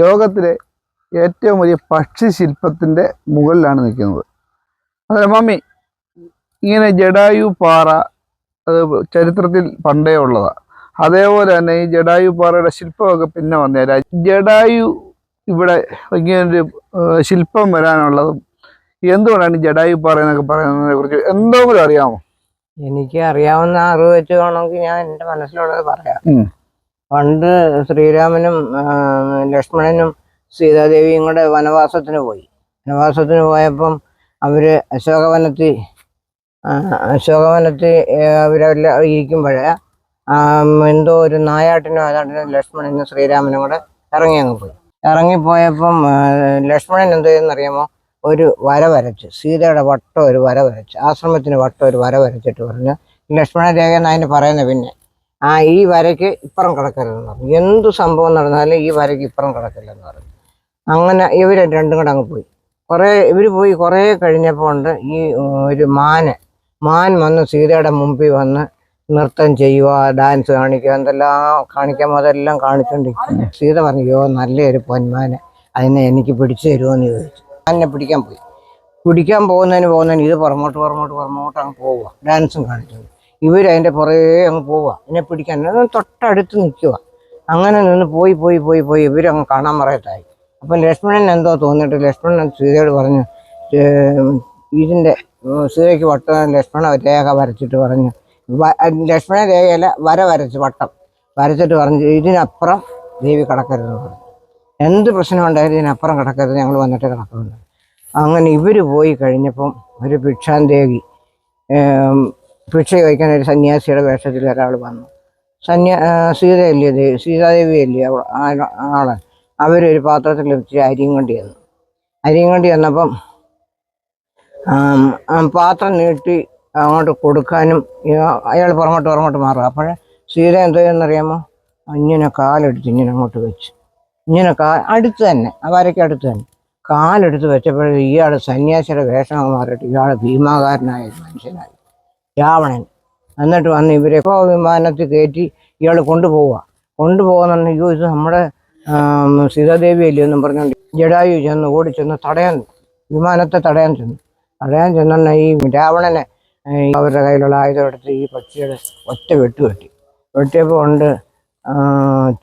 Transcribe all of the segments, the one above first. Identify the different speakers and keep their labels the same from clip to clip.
Speaker 1: ലോകത്തിലെ ഏറ്റവും വലിയ പക്ഷി ശില്പത്തിന്റെ മുകളിലാണ് നിൽക്കുന്നത്. അതെ മമ്മി ഇങ്ങനെ ജഡായു പാറ അത് ചരിത്രത്തിൽ പണ്ടേ ഉള്ളതാണ് അതേപോലെ തന്നെ ഈ ജഡായു പാറയുടെ ശില്പമൊക്കെ പിന്നെ വന്നേരാ. ജഡായു ഇവിടെ ഇങ്ങനൊരു ശില്പം വരാനുള്ളതും എന്തുകൊണ്ടാണ് ഈ ജഡായു പാറ എന്നൊക്കെ പറയുന്നതിനെ കുറിച്ച് എന്തെങ്കിലും അറിയാമോ?
Speaker 2: എനിക്ക് അറിയാവുന്ന അറിവ് വെച്ച് വേണമെങ്കിൽ ഞാൻ എന്റെ മനസ്സിലുള്ളത് പറയാം. പണ്ട് ശ്രീരാമനും ലക്ഷ്മണനും സീതാദേവിയും കൂടെ വനവാസത്തിന് പോയി. വനവാസത്തിന് പോയപ്പം അവർ അശോകവനത്തിൽ അശോകവനത്തിൽ അവരെല്ലാം ഇരിക്കുമ്പോഴേ എന്തോ ഒരു നായാട്ടിനും ഏതാണ്ടിനോ ലക്ഷ്മണനും ശ്രീരാമനും കൂടെ ഇറങ്ങി അങ്ങ് പോയി. ഇറങ്ങിപ്പോയപ്പം ലക്ഷ്മണൻ എന്ത് ചെയ്യുന്നറിയാമോ ഒരു വര വരച്ച് സീതയുടെ വട്ടം ഒരു വര വരച്ച് ആശ്രമത്തിന് വട്ടം ഒരു വര വരച്ചിട്ട് പറഞ്ഞു ലക്ഷ്മണ രേഖ എന്ന് അതിന് പറയുന്നത് പിന്നെ ആ ഈ വരയ്ക്ക് ഇപ്പുറം കിടക്കരുതെന്ന് പറഞ്ഞു. എന്ത് സംഭവം നടന്നാലും ഈ വരയ്ക്ക് ഇപ്പുറം കിടക്കില്ലെന്ന് പറഞ്ഞു. അങ്ങനെ ഇവർ രണ്ടും കൂടെ അങ്ങ് പോയി. കുറേ ഇവർ പോയി കുറേ കഴിഞ്ഞപ്പോൾ ഉണ്ട് ഈ ഒരു മാന്. മാൻ വന്ന് സീതയുടെ മുമ്പിൽ വന്ന് നൃത്തം ചെയ്യുക ഡാൻസ് കാണിക്കുക എന്തെല്ലാം കാണിക്കാൻ അതെല്ലാം കാണിച്ചുകൊണ്ടിരിക്കുന്നു സീത പറഞ്ഞു യോ നല്ലൊരു പൊന്മാന്. അതിനെ എനിക്ക് പിടിച്ചു തരുമോയെന്ന് ചോദിച്ചു. എന്നെ പിടിക്കാൻ പോയി. പിടിക്കാൻ പോകുന്നതിന് പോകുന്നതിന് ഇത് പുറമോട്ട് പുറമോട്ട് പുറമോട്ട് അങ്ങ് പോവുക. ഡാൻസും കാണിച്ചുകൊണ്ട് ഇവർ അതിന്റെ പുറകെ അങ്ങ് പോവുക എന്നെ പിടിക്കാൻ. തൊട്ടടുത്ത് നിൽക്കുക അങ്ങനെ നിന്ന് പോയി പോയി പോയി പോയി ഇവരങ്ങ് കാണാൻ പറയത്തായി അപ്പം ലക്ഷ്മണൻ എന്തോ തോന്നിയിട്ട് ലക്ഷ്മണൻ സീതയോട് പറഞ്ഞു "ഏം, ഇതിന്റെ സീതയ്ക്ക് വട്ടം ലക്ഷ്മണ രേഖ വരച്ചിട്ട് പറഞ്ഞു. ലക്ഷ്മണ രേഖയല്ല വര വരച്ച് വട്ടം. വരച്ചിട്ട് പറഞ്ഞു ഇതിനപ്പുറം ദേവി കടക്കരുതെന്ന് പറഞ്ഞു. എന്ത് പ്രശ്നം ഉണ്ടായാലും ഇതിനപ്പുറം കിടക്കരുത് ഞങ്ങൾ വന്നിട്ട് കിടക്കുന്നുണ്ട് അങ്ങനെ ഇവർ പോയി കഴിഞ്ഞപ്പം ഒരു ഭിക്ഷാന്തേകി ഭിക്ഷ ചോദിക്കാൻ ഒരു സന്യാസിയുടെ വേഷത്തിൽ ഒരാൾ വന്നു. സന്യാ സീതയല്ലേ ദേവി സീതാദേവി അല്ലേ ആൾ? അവരൊരു പാത്രത്തിൽ വെച്ച് അരിയും കൊണ്ട് ചെന്നു. അരിയും കൊണ്ട് ചെന്നപ്പം ആ പാത്രം നീട്ടി അങ്ങോട്ട് കൊടുക്കാനും അയാൾ പുറമോട്ട് പുറമോട്ട് മാറുക അപ്പോഴേ സീത എന്തോ എന്നറിയാമോ ഇങ്ങനെ കാലെടുത്ത് ഇങ്ങനെ അങ്ങോട്ട് വെച്ച്. ഇങ്ങനെ കാ അടുത്ത് തന്നെ ആ വരയ്ക്ക് അടുത്ത് തന്നെ. കാലെടുത്ത് വെച്ചപ്പോഴേ ഇയാൾ സന്യാസിയുടെ വേഷം മാറിയിട്ട് ഇയാൾ ഭീമാകാരനായ മനുഷ്യനായി. രാവണൻ. എന്നിട്ട് വന്ന് ഇവരെ വിമാനത്തിൽ കയറ്റി ഇയാൾ കൊണ്ടുപോവുക. കൊണ്ടുപോകുന്ന ഇത് നമ്മുടെ സീതാദേവി അല്ലേ എന്നും പറഞ്ഞുകൊണ്ട് ജഡായു ചെന്ന് ഓടി ചെന്ന് തടയാൻ വിമാനത്തെ തടയാൻ ചെന്നു. തടയാൻ ചെന്നെ ഈ രാവണനെ അവരുടെ കയ്യിലുള്ള ആയുധം എടുത്ത് ഈ പക്ഷിയുടെ ഒറ്റ വെട്ട് വെട്ടി. വെട്ടിയപ്പോൾ ഉണ്ട്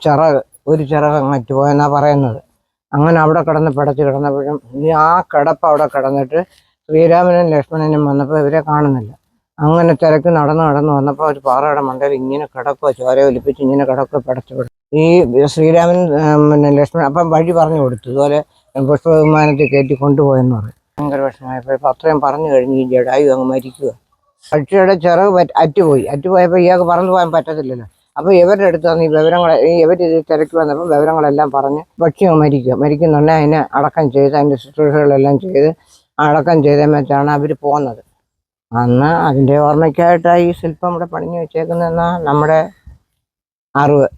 Speaker 2: ചിറക് ഒരു ചിറക് അങ്ങറ്റ് പോയെന്നാണ് പറയുന്നത്. അങ്ങനെ അവിടെ കിടന്ന് പിടച്ച് കിടന്നപ്പോഴും ഈ ആ കിടപ്പ് അവിടെ കിടന്നിട്ട് ശ്രീരാമനും ലക്ഷ്മണനും വന്നപ്പോൾ ഇവരെ കാണുന്നില്ല. അങ്ങനെ തിരക്ക് നടന്ന് നടന്ന് വന്നപ്പോൾ ഒരു പാറയുടെ മണ്ടയിൽ ഇങ്ങനെ കിടക്കുക ചോര ഒലിപ്പിച്ച് ഇങ്ങനെ കിടക്കുക പിടച്ചു ഈ ശ്രീരാമൻ പിന്നെ ലക്ഷ്മണൻ അപ്പം വഴി പറഞ്ഞു കൊടുത്തു. ഇതുപോലെ പുഷ്പവിമാനത്തിൽ കയറ്റി കൊണ്ടുപോയെന്ന് പറയും ഭയങ്കര വിഷമമായപ്പോൾ ഇപ്പം അത്രയും പറഞ്ഞു കഴിഞ്ഞ് ഈ ജഡായു അങ്ങ് മരിക്കുക പക്ഷിയുടെ ചിറക് അറ്റുപോയി. അറ്റുപോയപ്പോൾ ഇയാൾക്ക് പറന്നു പോകാൻ പറ്റത്തില്ലല്ലോ. അപ്പോൾ ഇവരുടെ അടുത്ത് വന്ന് ഈ വിവരങ്ങൾ ഇവർ ഇത് തിരക്ക് വന്നപ്പോൾ വിവരങ്ങളെല്ലാം പറഞ്ഞ് പക്ഷി മരിക്കുക മരിക്കുന്നുണ്ടെങ്കിൽ അതിനെ അടക്കം ചെയ്ത് അതിന്റെ ശുശ്രൂഷകളെല്ലാം ചെയ്ത് അടക്കം ചെയ്തമേച്ചാണ് അവർ പോകുന്നത് അന്ന് അതിന്റെ ഓർമ്മയ്ക്കായിട്ടാണ് ഈ ശില്പം ഇവിടെ പണിഞ്ഞു വെച്ചേക്കുന്നതെന്നാണ് നമ്മുടെ അറിവ്.